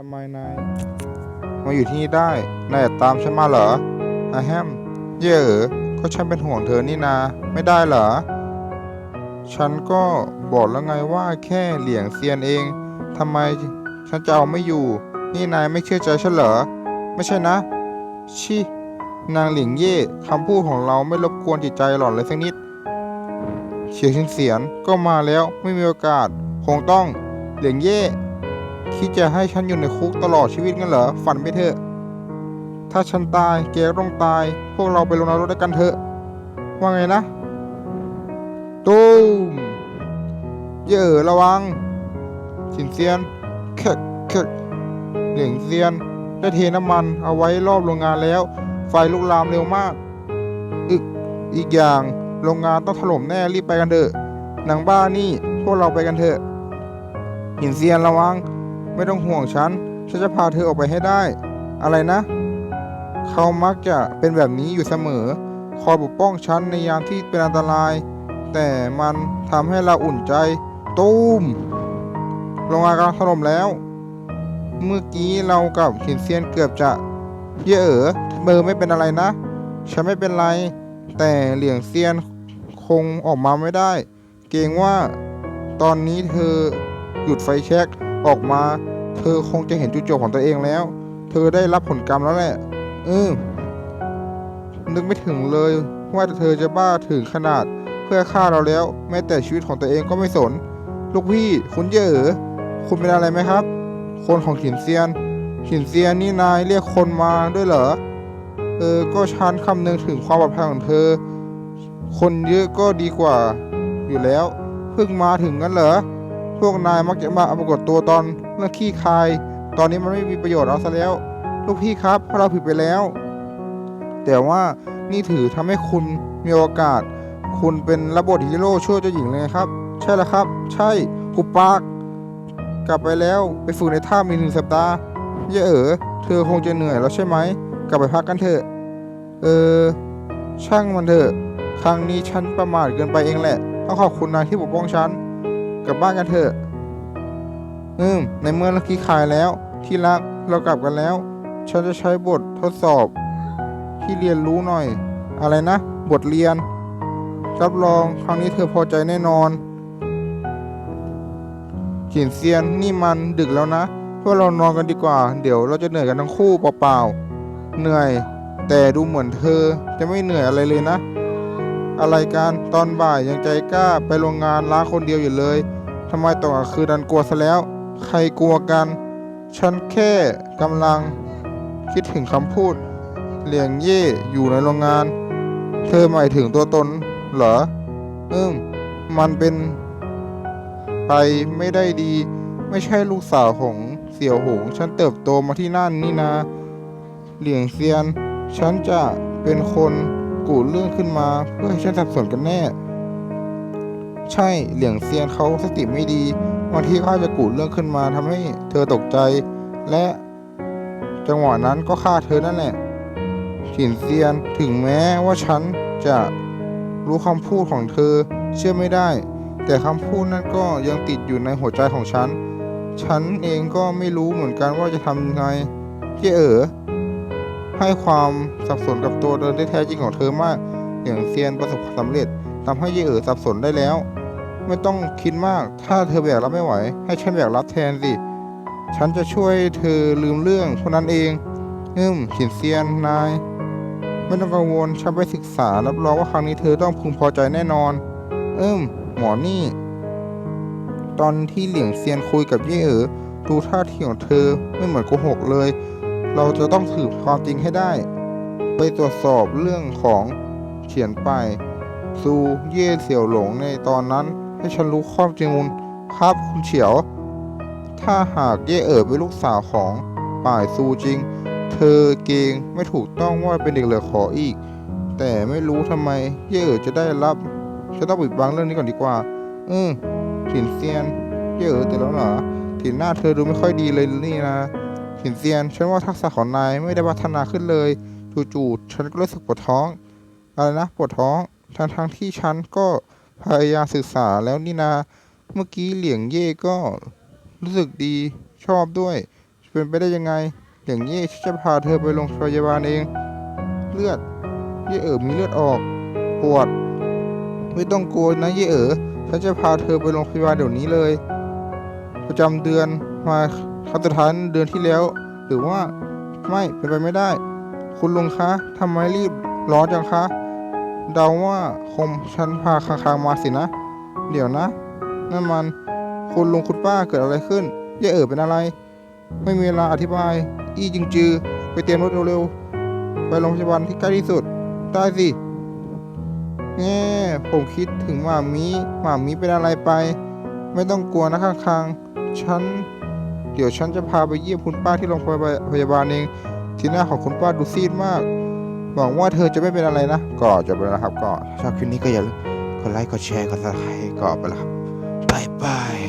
ทำไมนายมาอยู่ที่นี่ได้ นายอยากตามฉันมาเหรออาแฮม เย่เออก็ฉันเป็นห่วงเธอนี่นา ไม่ได้เหรอ ฉันก็บอกแล้วไงว่าแค่เหลียงเซียนเอง ทำไมฉันจะเอาไม่อยู่ นี่นายไม่เชื่อใจฉันเหรอ ไม่ใช่นะ ชิ นางเหลียงเย่คำพูดของเราไม่รบกวนจิตใจหล่อนเลยสักนิดเฉียงเสียนก็มาแล้วไม่มีโอกาส คงต้องเหลียงเย่ คิดจะให้ฉันอยู่ในคุกตลอดชีวิตงั้นเหรอ ฝันไปเถอะ ถ้าฉันตายแกก็ต้องตาย พวกเราไปลงนรกด้วยกันเถอะ ว่าไงนะ ตูมเย่อระวัง สินเซียนแคกแคกเหลียงเซียน ได้เทน้ำมันเอาไว้รอบโรงงานแล้ว ไฟลุกลามเร็วมากอึกอีกอย่างโรงงานต้องถล่มแน่รีบไปกันเถอะ หนังบ้านี่ พวกเราไปกันเถอะหินเซียนระวัง ไม่ต้องห่วงฉัน ฉันจะพาเธอออกไปให้ได้ อะไรนะ เขามักจะเป็นแบบนี้อยู่เสมอ คอยปกป้องฉันในยามที่เป็นอันตราย แต่มันทำให้เราอุ่นใจ ตูมโรงงานกำลังถล่มแล้ว เมื่อกี้เรากับหินเซียนเกือบจะ เย่เอ๋อเบอร์ไม่เป็นอะไรนะ ฉันไม่เป็นไร แต่เหลียงเซียนคงออกมาไม่ได้ เกรงว่าตอนนี้เธอหยุดไฟแช็ก ออกมา เธอคงจะเห็นจุดจบของตัวเองแล้ว เธอได้รับผลกรรมแล้วแหละเออนึกไม่ถึงเลยว่าเธอจะบ้าถึงขนาดเพื่อฆ่าเราแล้ว แม้แต่ชีวิตของตัวเองก็ไม่สน ลูกพี่คุณเย่เอ๋อคุณเป็นอะไรไหมครับ คนของขินเซียน ขินเซียนนี่นายเรียกคนมาด้วยเหรอ เออ ก็ฉันคำนึงถึงความปลอดภัยของเธอ คนเยอะก็ดีกว่าอยู่แล้ว เพิ่งมาถึงกันเหรอ พวกนายมักจะมาปรากฏตัวตอนเรื่องขี้คาย ตอนนี้มันไม่มีประโยชน์เอาซะแล้ว ลูกพี่ครับเพราะเราผิดไปแล้ว แต่ว่านี่ถือทำให้คุณมีโอกาส คุณเป็นระบบฮีโร่ช่วยเจ้าหญิงเลยครับ ใช่แล้วครับ ใช่หุปาก กลับไปแล้วไปฝึกในถ้ำมีหนึ่งสัปดาห์เย่เอ๋อเธอคงจะเหนื่อยแล้วใช่ไหม กลับไปพักกันเถอะ เออ ช่างมันเถอะ ครั้งนี้ฉันประมาทเกินไปเองแหละต้องขอบคุณนายที่ปกป้องฉัน กลับบ้านกันเถอะ อืม ในเมื่อเราขี้คายแล้ว ที่รักเรากลับกันแล้ว ฉันจะใช้บททดสอบ ที่เรียนรู้หน่อย อะไรนะ บทเรียน รับรองครั้งนี้เธอพอใจแน่นอนขีนเซียนนี่มันดึกแล้วนะพวกเรานอนกันดีกว่า เดี๋ยวเราจะเหนื่อยกันทั้งคู่เปล่าๆเหนื่อย แต่ดูเหมือนเธอจะไม่เหนื่อยอะไรเลยนะอะไรกันตอนบ่ายยังใจกล้าไปโรงงานล้าคนเดียวอยู่เลยำไมตอนกลางคืนดันกลัวซะแล้ว ใครกลัวกัน ฉันแค่กำลังคิดถึงคำพูดเหลียงเย่อยู่ในโรงงาน เธอหมายถึงตัวตนเหรออืมมันเป็น ไปไม่ได้ดี ไม่ใช่ลูกสาวของเสี่ยวหง ฉันเติบโตมาที่นั่นนี่นาเหลียงเซียน ฉันจะเป็นคนกูเรื่องขึ้นมาเพื่อให้ฉันสับสนกันแน่ ใช่เหลียงเซียนเขาสติไม่ดีบางทีเขาจะกูดเรื่องขึ้นมาทำให้เธอตกใจ และจังหวะนั้นก็ฆ่าเธอนั่นแหละฉินเซียนถึงแม้ว่าฉันจะรู้คำพูดของเธอเชื่อไม่ได้ แต่คำพูดนั้นก็ยังติดอยู่ในหัวใจของฉัน ฉันเองก็ไม่รู้เหมือนกันว่าจะทำยังไงเย่เอ๋อให้ความสับสนกับตัวเดินที่แท้จริงของเธอมาก อย่างเซียนประสบความสำเร็จ ทำให้เย่เอ๋อสับสนได้แล้ว ไม่ต้องคิดมาก ถ้าเธอแบกรับไม่ไหว ให้ฉันแบกรับแทนสิ ฉันจะช่วยเธอลืมเรื่องพวกนั้นเอง อืมฉินเซียนนาย ไม่ต้องกังวล ฉันไปศึกษา รับรองว่าครั้งนี้เธอต้องพึงพอใจแน่นอน อืมหมอนี่ ตอนที่เหลียงเซียนคุยกับเย่เอ๋อดูท่าทีของเธอไม่เหมือนโกหกเลย เราจะต้องสืบความจริงให้ได้ ไปตรวจสอบเรื่องของเขียนไป ซูเย่เสี่ยวหลงในตอนนั้น ให้ฉันรู้ความจริงครับคุณเฉียว ถ้าหากเย่เอ๋อเป็นลูกสาวของป่ายซูจริง เธอเกงไม่ถูกต้องว่าเป็นเด็กเหลือขออีก แต่ไม่รู้ทำไมเย่เอ๋อจะได้รับฉันต้องปิดบังเรื่องนี้ก่อนดีกว่า อืมถินเซียน เย่เอ๋อตื่นแล้วเหรอถินหน้าเธอดูไม่ค่อยดีเลยนี่นะถินเซียน ฉันว่าทักษะของนายไม่ได้พัฒนาขึ้นเลยจู่ๆฉันก็รู้สึกปวดท้อง อะไรนะ ปวดท้อง ทั้งทางๆที่ฉันก็พยายามศึกษาแล้วนี่นา เมื่อกี้เหลียงเย่ก็รู้สึกดีชอบด้วย เป็นไปได้ยังไงอย่างนี้ฉันจะพาเธอไปโรงพยาบาลเอง เลือด เย่เอ๋อมีเลือดออก ปวด ไม่ต้องกลัวนะเย่เอ๋อฉันจะพาเธอไปโรงพยาบาลเดี๋ยวนี้เลย ประจำเดือนมาครั้งสุดท้ายเดือนที่แล้ว หรือว่าไม่เป็นไปไม่ได้ คุณลุงคะทำไมรีบร้อนจังคะ เดาว่าคงฉันพาคางๆมาสินะ เดี๋ยวนะ นั่นมัน คุณลุงคุณป้าเกิดอะไรขึ้นย่เอ๋อเป็นอะไร ไม่มีเวลาอธิบาย อีจิงจือ ไปเตรียมรถเร็วๆ ไปโรงพยาบาลที่ใกล้ที่สุด ได้สิแง่ผมคิดถึงหมามีหมามีเป็นอะไรไป ไม่ต้องกลัวนะข้างๆฉัน เดี๋ยวฉันจะพาไปเยี่ยมคุณป้าที่โรงพยาบาลเองทีหน้าของคุณป้าดูซีดมาก หวังว่าเธอจะไม่เป็นอะไรนะ ก็จบแล้วนะครับ ก็ชอบคลิปนี้ก็อย่าลืมกดไลค์ กดแชร์ กดซับสไครต์ก็ไปละครับบายบาย